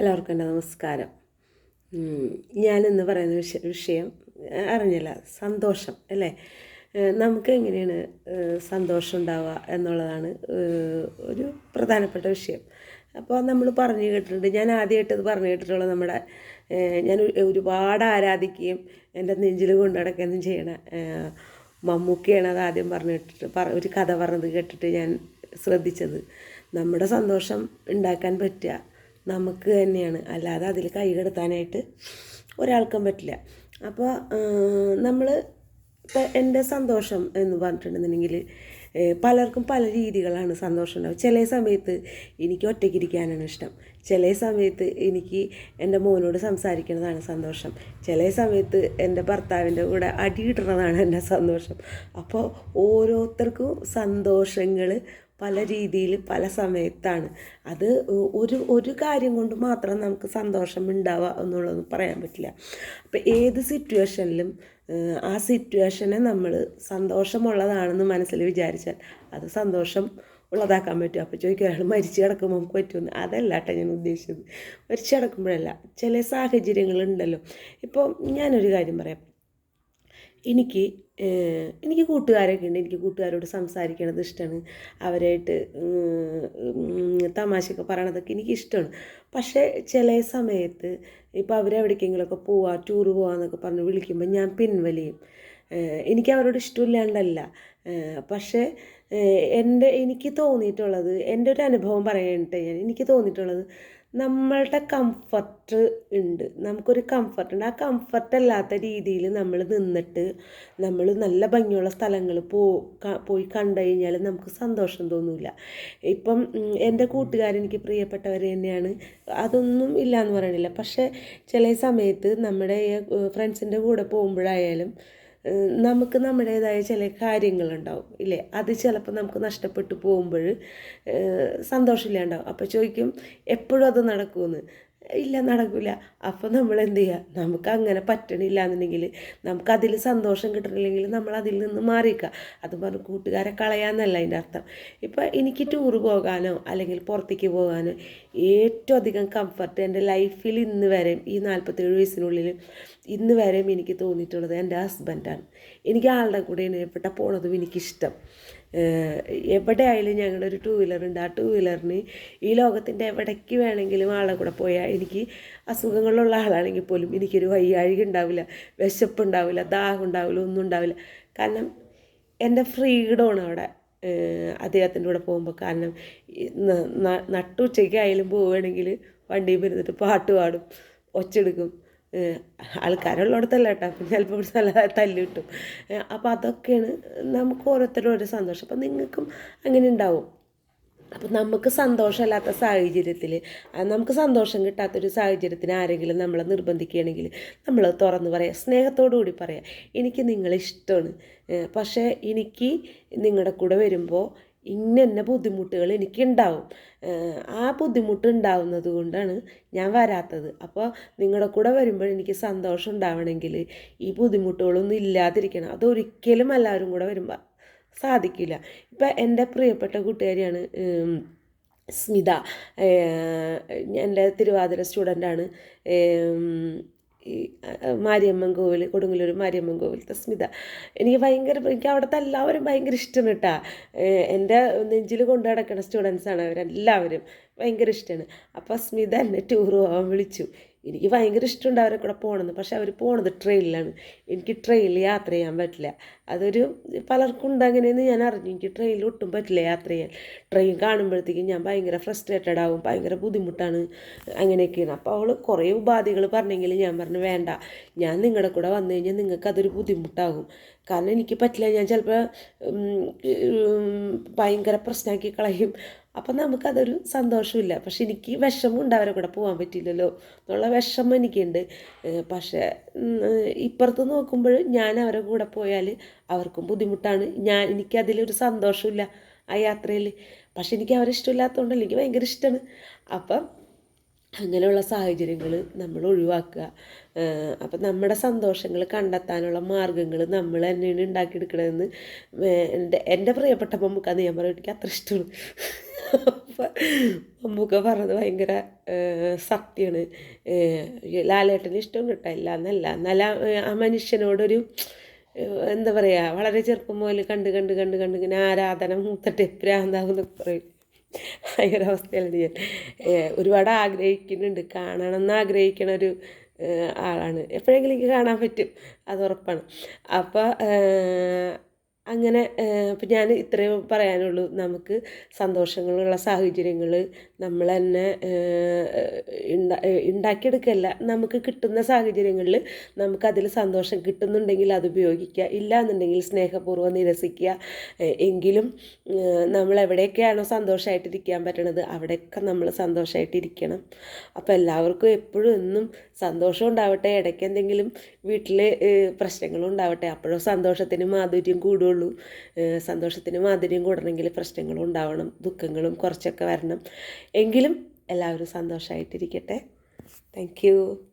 എല്ലാവർക്കും എന്റെ നമസ്കാരം. ഞാനിന്ന് പറയുന്ന വിഷ വിഷയം അറിഞ്ഞില്ല സന്തോഷം അല്ലേ? നമുക്ക് എങ്ങനെയാണ് സന്തോഷം ഉണ്ടാവുക എന്നുള്ളതാണ് ഒരു പ്രധാനപ്പെട്ട വിഷയം. അപ്പോൾ നമ്മൾ പറഞ്ഞു കേട്ടിട്ടുണ്ട്. ഞാൻ ആദ്യമായിട്ട് അത് പറഞ്ഞു കേട്ടിട്ടുള്ളത് നമ്മുടെ ഞാൻ ഒരു- ഒരുപാട് ആരാധിക്കുകയും എന്റെ നെഞ്ചിൽ കൊണ്ടു ചെയ്യണ മമ്മൂക്കയാണ് അത് ആദ്യം പറഞ്ഞു കേട്ടിട്ട് ഒരു കഥ പറഞ്ഞത് കേട്ടിട്ട് ഞാൻ ശ്രദ്ധിച്ചത്. നമ്മുടെ സന്തോഷം ഉണ്ടാക്കാൻ പറ്റുക നമുക്ക് തന്നെയാണ്. അല്ലാതെ അതിൽ കൈ കടത്താനായിട്ട് ഒരാൾക്കും പറ്റില്ല. അപ്പോൾ നമ്മൾ എന്റെ സന്തോഷം എന്ന് പറഞ്ഞിട്ടുണ്ടെന്നുണ്ടെങ്കിൽ പലർക്കും പല രീതികളാണ് സന്തോഷം ഉണ്ടാവും ചില സമയത്ത് എനിക്ക് ഒറ്റയ്ക്കിരിക്കാനാണ് ഇഷ്ടം. ചില സമയത്ത് എനിക്ക് എന്റെ മോനോട് സംസാരിക്കുന്നതാണ് സന്തോഷം. ചില സമയത്ത് എന്റെ ഭർത്താവിന്റെ കൂടെ അടിയിടുന്നതാണ് എന്റെ സന്തോഷം. അപ്പോൾ ഓരോരുത്തർക്കും സന്തോഷങ്ങൾ പല രീതിയിൽ പല സമയത്താണ്. അത് ഒരു ഒരു കാര്യം കൊണ്ട് മാത്രം നമുക്ക് സന്തോഷം ഉണ്ടാവുക എന്നുള്ളതൊന്നും പറയാൻ പറ്റില്ല. അപ്പം ഏത് സിറ്റുവേഷനിലും ആ സിറ്റുവേഷനെ നമ്മൾ സന്തോഷമുള്ളതാണെന്ന് മനസ്സിൽ വിചാരിച്ചാൽ അത് സന്തോഷം ഉള്ളതാക്കാൻ പറ്റും. അപ്പോൾ ചോദിക്കും അയാൾ മരിച്ചു കിടക്കുമ്പോൾ നമുക്ക് പറ്റുമെന്ന് അതല്ല കേട്ടോ ഞാൻ ഉദ്ദേശിച്ചത്. മരിച്ചു കിടക്കുമ്പോഴല്ല ചില സാഹചര്യങ്ങളുണ്ടല്ലോ ഇപ്പോൾ ഞാനൊരു കാര്യം പറയാം. എനിക്ക് എനിക്ക് കൂട്ടുകാരൊക്കെ ഉണ്ട്. എനിക്ക് കൂട്ടുകാരോട് സംസാരിക്കണത് ഇഷ്ടമാണ് അവരായിട്ട് തമാശയൊക്കെ പറയണതൊക്കെ എനിക്ക് ഇഷ്ടമാണ് പക്ഷേ ചില സമയത്ത് ഇപ്പോൾ അവരെവിടേക്കെങ്കിലുമൊക്കെ പോവാ ടൂറ് പോവാന്നൊക്കെ പറഞ്ഞ് വിളിക്കുമ്പോൾ ഞാൻ പിൻവലിയും. എനിക്ക് അവരോട് ഇഷ്ടമില്ലാണ്ടല്ല. പക്ഷേ എന്റെ എനിക്ക് തോന്നിയിട്ടുള്ളത് എന്റെ ഒരു അനുഭവം പറയട്ടെ ഞാൻ. എനിക്ക് തോന്നിയിട്ടുള്ളത് നമ്മളുടെ കംഫർട്ട് ഉണ്ട്. നമുക്കൊരു കംഫർട്ട് ഉണ്ട്. ആ കംഫർട്ട് അല്ലാത്ത രീതിയിൽ നമ്മൾ നിന്നിട്ട് നമ്മൾ നല്ല ഭംഗിയുള്ള സ്ഥലങ്ങൾ പോ പോയി കണ്ടു കഴിഞ്ഞാൽ നമുക്ക് സന്തോഷം തോന്നില്ല ഇപ്പം എന്റെ കൂട്ടുകാരെനിക്ക് പ്രിയപ്പെട്ടവർ തന്നെയാണ്. അതൊന്നും ഇല്ല എന്ന് പറയണില്ല. പക്ഷേ ചില സമയത്ത് നമ്മുടെ ഫ്രണ്ട്സിന്റെ കൂടെ പോകുമ്പോഴായാലും നമുക്ക് നമ്മുടേതായ ചില കാര്യങ്ങളുണ്ടാവും ഇല്ലേ? അത് ചിലപ്പോൾ നമുക്ക് നഷ്ടപ്പെട്ടു പോകുമ്പോൾ സന്തോഷമില്ലാണ്ടാവും. അപ്പോൾ ചോദിക്കും എപ്പോഴും അത് നടക്കുമെന്ന്? ഇല്ല നടക്കില്ല അപ്പോൾ നമ്മൾ എന്ത് ചെയ്യുക നമുക്ക് അങ്ങനെ പറ്റണില്ല എന്നുണ്ടെങ്കിൽ നമുക്കതിൽ സന്തോഷം കിട്ടണില്ലെങ്കിൽ നമ്മൾ അതിൽ നിന്ന് മാറിക്കുക അത് പറഞ്ഞ് കൂട്ടുകാരെ കളയാന്നല്ല അതിന്റെ അർത്ഥം. ഇപ്പോൾ എനിക്ക് ടൂറ് പോകാനോ അല്ലെങ്കിൽ പുറത്തേക്ക് പോകാനോ ഏറ്റവും അധികം കംഫർട്ട് എന്റെ ലൈഫിൽ ഇന്ന് വരെയും ഈ നാൽപ്പത്തേഴ് വയസ്സിനുള്ളിൽ ഇന്ന് വരെയും എനിക്ക് തോന്നിയിട്ടുള്ളത് എന്റെ ഹസ്ബൻഡാണ് എനിക്ക് ആളുടെ കൂടെ എവിടെ പോണതും എനിക്കിഷ്ടം. എവിടെ ആയാലും ഞങ്ങളൊരു ടൂ വീലറുണ്ട് ആ ടൂ വീലറിന് ഈ ലോകത്തിന്റെ എവിടേക്ക് വേണമെങ്കിലും ആളെ കൂടെ പോയാൽ എനിക്ക് അസുഖങ്ങളുള്ള ആളാണെങ്കിൽ പോലും എനിക്കൊരു വയ്യാഴിക ഉണ്ടാവില്ല വിശപ്പ് ഉണ്ടാവില്ല ദാഹം ഉണ്ടാവില്ല ഒന്നും ഉണ്ടാവില്ല. കാരണം എന്റെ ഫ്രീഡമാണ് അവിടെ അദ്ദേഹത്തിന്റെ കൂടെ പോകുമ്പോൾ കാരണം നട്ടുച്ചയ്ക്ക് ആയാലും പോവുകയാണെങ്കിൽ വണ്ടിയിൽ ഇരുന്നിട്ട് പാട്ട് പാടും ഒച്ചെടുക്കും. ആൾക്കാരുള്ളിടത്തല്ല കേട്ടോ അപ്പം ചിലപ്പോൾ ഇവിടെ നല്ല തല്ല് കിട്ടും. അപ്പോൾ അതൊക്കെയാണ് നമുക്ക് ഓരോരുത്തരും ഓരോ സന്തോഷം. അപ്പം നിങ്ങൾക്കും അങ്ങനെ ഉണ്ടാവും. അപ്പം നമുക്ക് സന്തോഷമില്ലാത്ത സാഹചര്യത്തിൽ നമുക്ക് സന്തോഷം കിട്ടാത്തൊരു സാഹചര്യത്തിന് ആരെങ്കിലും നമ്മളെ നിർബന്ധിക്കുകയാണെങ്കിൽ നമ്മൾ തുറന്ന് പറയാം സ്നേഹത്തോടു കൂടി പറയാം എനിക്ക് നിങ്ങളെ ഇഷ്ടമാണ്. പക്ഷേ എനിക്ക് നിങ്ങളുടെ കൂടെ വരുമ്പോൾ ഇന്ന ബുദ്ധിമുട്ടുകൾ എനിക്കുണ്ടാവും. ആ ബുദ്ധിമുട്ട് ഉണ്ടാവുന്നത് കൊണ്ടാണ് ഞാൻ വരാത്തത്. അപ്പോൾ നിങ്ങളുടെ കൂടെ വരുമ്പോൾ എനിക്ക് സന്തോഷം ഉണ്ടാവണമെങ്കിൽ ഈ ബുദ്ധിമുട്ടുകളൊന്നും ഇല്ലാതിരിക്കണം. അതൊരിക്കലും എല്ലാവരും കൂടെ വരുമ്പോൾ സാധിക്കില്ല. ഇപ്പം എന്റെ പ്രിയപ്പെട്ട കൂട്ടുകാരിയാണ് സ്മിത. എന്റെ തിരുവാതിര സ്റ്റുഡന്റാണ് ഈ മാരിയമ്മൻ കോവിൽ കൊടുങ്ങല്ലൂർ മാരിയമ്മൻ കോവിലത്തെ സ്മിത. എനിക്ക് ഭയങ്കര എനിക്ക് അവിടുത്തെ എല്ലാവരും ഭയങ്കര ഇഷ്ടമാണ് കേട്ടാ എന്റെ നെഞ്ചിൽ കൊണ്ടു നടക്കുന്ന സ്റ്റുഡൻസാണ് അവരെല്ലാവരും ഭയങ്കര ഇഷ്ടമാണ് അപ്പോൾ സ്മിത എന്നെ ടൂർ പോകാൻ വിളിച്ചു. എനിക്ക് ഭയങ്കര ഇഷ്ടമുണ്ട് അവരെ കൂടെ പോകണമെന്ന് പക്ഷെ അവർ പോണത് ട്രെയിനിലാണ് എനിക്ക് ട്രെയിനിൽ യാത്ര ചെയ്യാൻ പറ്റില്ല. അതൊരു പലർക്കും ഉണ്ട് അങ്ങനെയെന്ന് ഞാൻ അറിഞ്ഞു. എനിക്ക് ട്രെയിനിൽ ഒട്ടും പറ്റില്ല യാത്ര ചെയ്യാൻ. ട്രെയിൻ കാണുമ്പോഴത്തേക്കും ഞാൻ ഭയങ്കര ഫ്രസ്ട്രേറ്റഡ് ആവും. ഭയങ്കര ബുദ്ധിമുട്ടാണ് അങ്ങനെയൊക്കെയാണ്. അപ്പോൾ അവൾ കുറേ ഉപാധികൾ പറഞ്ഞെങ്കിൽ ഞാൻ പറഞ്ഞു വേണ്ട. ഞാൻ നിങ്ങളുടെ കൂടെ വന്നു കഴിഞ്ഞാൽ നിങ്ങൾക്ക് അതൊരു ബുദ്ധിമുട്ടാകും. കാരണം എനിക്ക് പറ്റില്ല. ഞാൻ ചിലപ്പോൾ ഭയങ്കര പ്രശ്നമാക്കി കളയും. അപ്പം നമുക്കതൊരു സന്തോഷമില്ല. പക്ഷെ എനിക്ക് വിഷമമുണ്ട് അവരെ കൂടെ പോകാൻ പറ്റിയില്ലല്ലോ. എന്നുള്ള വിഷമം എനിക്കുണ്ട്. പക്ഷേ ഇപ്പുറത്ത് നോക്കുമ്പോൾ ഞാൻ അവരെ കൂടെ പോയാൽ അവർക്കും ബുദ്ധിമുട്ടാണ്. ഞാൻ എനിക്കതിലൊരു സന്തോഷമില്ല ആ യാത്രയിൽ. പക്ഷെ എനിക്ക് അവരെ ഇഷ്ടമില്ലാത്തതുകൊണ്ടല്ല എനിക്ക് ഭയങ്കര ഇഷ്ടമാണ്. അപ്പം അങ്ങനെയുള്ള സാഹചര്യങ്ങൾ നമ്മൾ ഒഴിവാക്കുക. അപ്പം നമ്മുടെ സന്തോഷങ്ങൾ കണ്ടെത്താനുള്ള മാർഗങ്ങൾ നമ്മൾ തന്നെയാണ് ഉണ്ടാക്കിയെടുക്കണമെന്ന് എന്റെ എന്റെ പ്രിയപ്പെട്ട മമ്മൂക്കാന്ന് ഞാൻ പറയും. എനിക്ക് അത്ര ഇഷ്ടമാണ്. മമ്മൂക്ക പറഞ്ഞത് ഭയങ്കര സത്യമാണ്. ലാലേട്ടന് ഇഷ്ടം കിട്ടില്ല എന്നല്ല. എന്നാൽ ആ മനുഷ്യനോടൊരു എന്താ പറയുക വളരെ ചെറുപ്പം മുതൽ കണ്ട് കണ്ട് കണ്ട് കണ്ട് ഇങ്ങനെ ആരാധന മൂത്തട്ട് പ്രാന്താകുന്നൊക്കെ പറയും. ആ ഒരു ഞാൻ ഒരുപാട് ആഗ്രഹിക്കുന്നുണ്ട്. കാണണം എന്ന് ആഗ്രഹിക്കണ ഒരു ആളാണ്. എപ്പോഴെങ്കിലും എനിക്ക് കാണാൻ പറ്റും. അത് ഉറപ്പാണ്. അപ്പോൾ അങ്ങനെ അപ്പം ഞാൻ ഇത്രയും പറയാനുള്ളൂ. നമുക്ക് സന്തോഷങ്ങളുള്ള സാഹചര്യങ്ങൾ നമ്മൾ തന്നെ ഉണ്ടാ ഉണ്ടാക്കിയെടുക്കല്ല നമുക്ക് കിട്ടുന്ന സാഹചര്യങ്ങളിൽ നമുക്കതിൽ സന്തോഷം കിട്ടുന്നുണ്ടെങ്കിൽ അത് ഉപയോഗിക്കുക. ഇല്ല എന്നുണ്ടെങ്കിൽ സ്നേഹപൂർവം നിരസിക്കുക. എങ്കിലും നമ്മൾ എവിടെയൊക്കെയാണോ സന്തോഷമായിട്ടിരിക്കാൻ പറ്റണത് അവിടെയൊക്കെ നമ്മൾ സന്തോഷമായിട്ടിരിക്കണം അപ്പോൾ എല്ലാവർക്കും എപ്പോഴും എന്നും സന്തോഷം ഉണ്ടാവട്ടെ. ഇടയ്ക്ക് എന്തെങ്കിലും വീട്ടിൽ പ്രശ്നങ്ങളും ഉണ്ടാവട്ടെ. അപ്പോഴും സന്തോഷത്തിന് മാധുര്യം കൂടുള്ളൂ. ഏഹ് സന്തോഷത്തിന് മാധുര്യം കൂടണമെങ്കിൽ പ്രശ്നങ്ങളും ഉണ്ടാവണം ദുഃഖങ്ങളും കുറച്ചൊക്കെ വരണം. എങ്കിലും എല്ലാവരും സന്തോഷമായിട്ടിരിക്കട്ടെ താങ്ക്